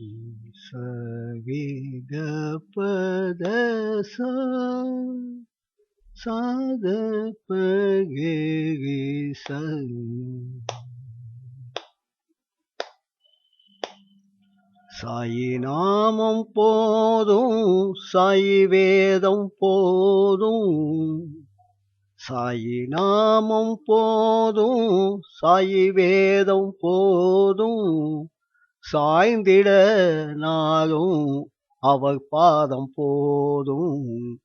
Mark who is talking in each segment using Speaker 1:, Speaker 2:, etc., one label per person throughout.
Speaker 1: சவி சாத பகேரி சாயி நாமம் போதும் சாயி வேதம் போதும். சாயி நாமம் போதும் சாயி வேதம் போதும். சாய்ந்திட நாளும் அவர் பாதம் போதும்.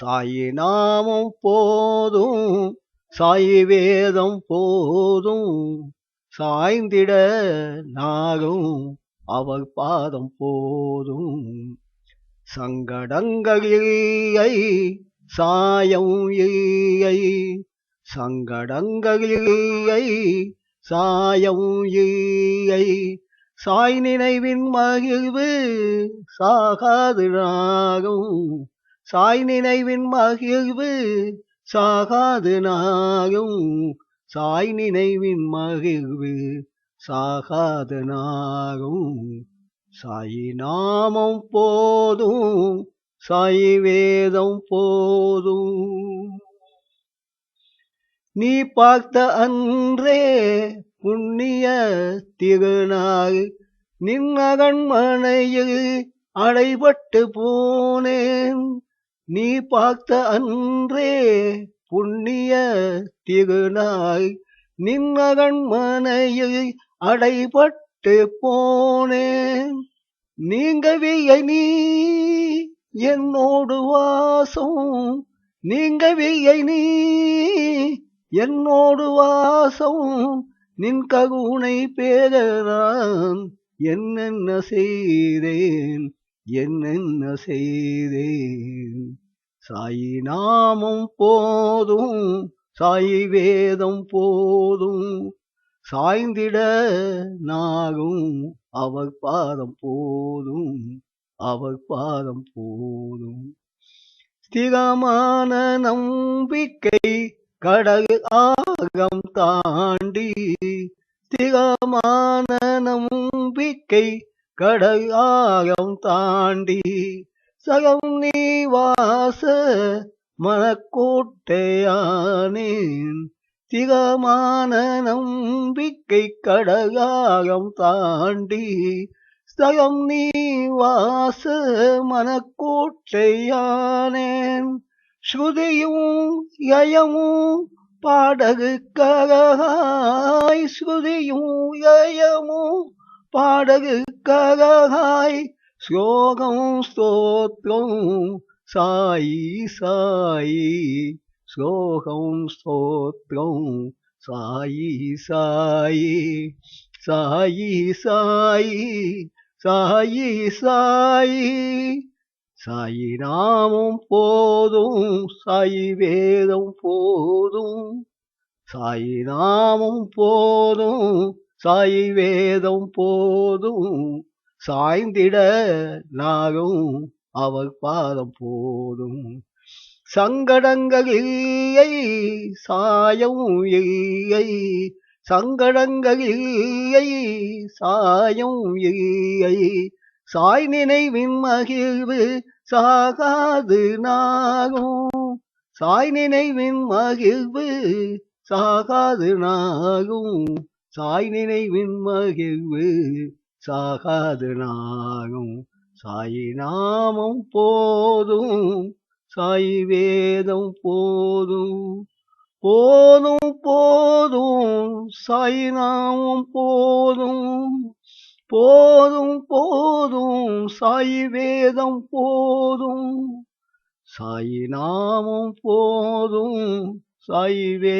Speaker 1: சாயி நாமம் போதும் சாயி வேதம் போதும். சாய்ந்திட நாளும் அவர் பாதம் போதும். சங்கடங்கள் இல்லை சாயம் இல்லை. சங்கடங்கள் இல்லை சாயம் இல்லை. சாய் நினைவின் மகிழ்வு சாகாது நாகும். சாய் நினைவின் மகிழ்வு சாகாது நாகும். சாய் நினைவின் மகிழ்வு சாகாது நாகும். சாயி நாமம் போதும் சாயி வேதம் போதும். நீ பார்த்த அன்றே புண்ணிய திருநாள் நின்னகண்மனையில் அடைபட்டு போனேன். நீ பார்த்த அன்றே புண்ணிய திருநாள் நின்னகண்மனையில் அடைபட்டு போனேன். நீங்கவில்லை நீ என்னோடு வாசம். நீங்கவில்லை நீ என்னோடு வாசம். நின் ககுனை பேரதான் என்னென்ன செய்தேன் என்னென்ன செய்தேன்? சாயி நாமம் போதும் சாயி வேதம் போதும் சாய்ந்திட நாகும் அவர் பாதம் போதும் அவர் பாதம் போதும். ஸ்திரமான நம்பிக்கை கடல் ஆகம் தாண்டி திகமான நம்பிக்கை கடல் ஆகம் தாண்டி சகம் நீ வாச மனக்கோட்டையானேன் திகமான நம்பிக்கை கடகாகம் தாண்டி சகம் நீ வாச மனக்கோட்டையானேன் ஸ்ருதியும் யயமும் பாடகு கரகாய் ஸ்ருதியும் யயமும் பாடகு கரகாய் ஸ்லோகம் ஸ்தோத்திரம் சாயி சாயி. ஸ்லோகம் ஸ்தோத்திரம் சாயி சாயி. சாயி சாயி சாயி சாயி. சாயி நாமம் போதும் சாயி வேதம் போதும். சாயி நாமம் போதும் சாயி வேதம் போதும். சாய்ந்திட நாகும் அவர் பாதம் போதும். சங்கடங்கள் இல்லை சாயம் இல்லை. சங்கடங்கள் இல்லை சாயம் இல்லை. சாய் நினைவின் மகிழ்வு சாகாது நாகும். சாய் நினைவின் மகிழ்வு சாகாது நாகும். சாய் நினைவின் மகிழ்வு சாகாது நாகும். சாயி நாமம் போதும் சாயி வேதம் போதும். போதும் போதும் சாயி நாமம் போதும். போதும் போதும் சாயி வேதம் போதும். சாயி நாமம் போதும் சாயி வே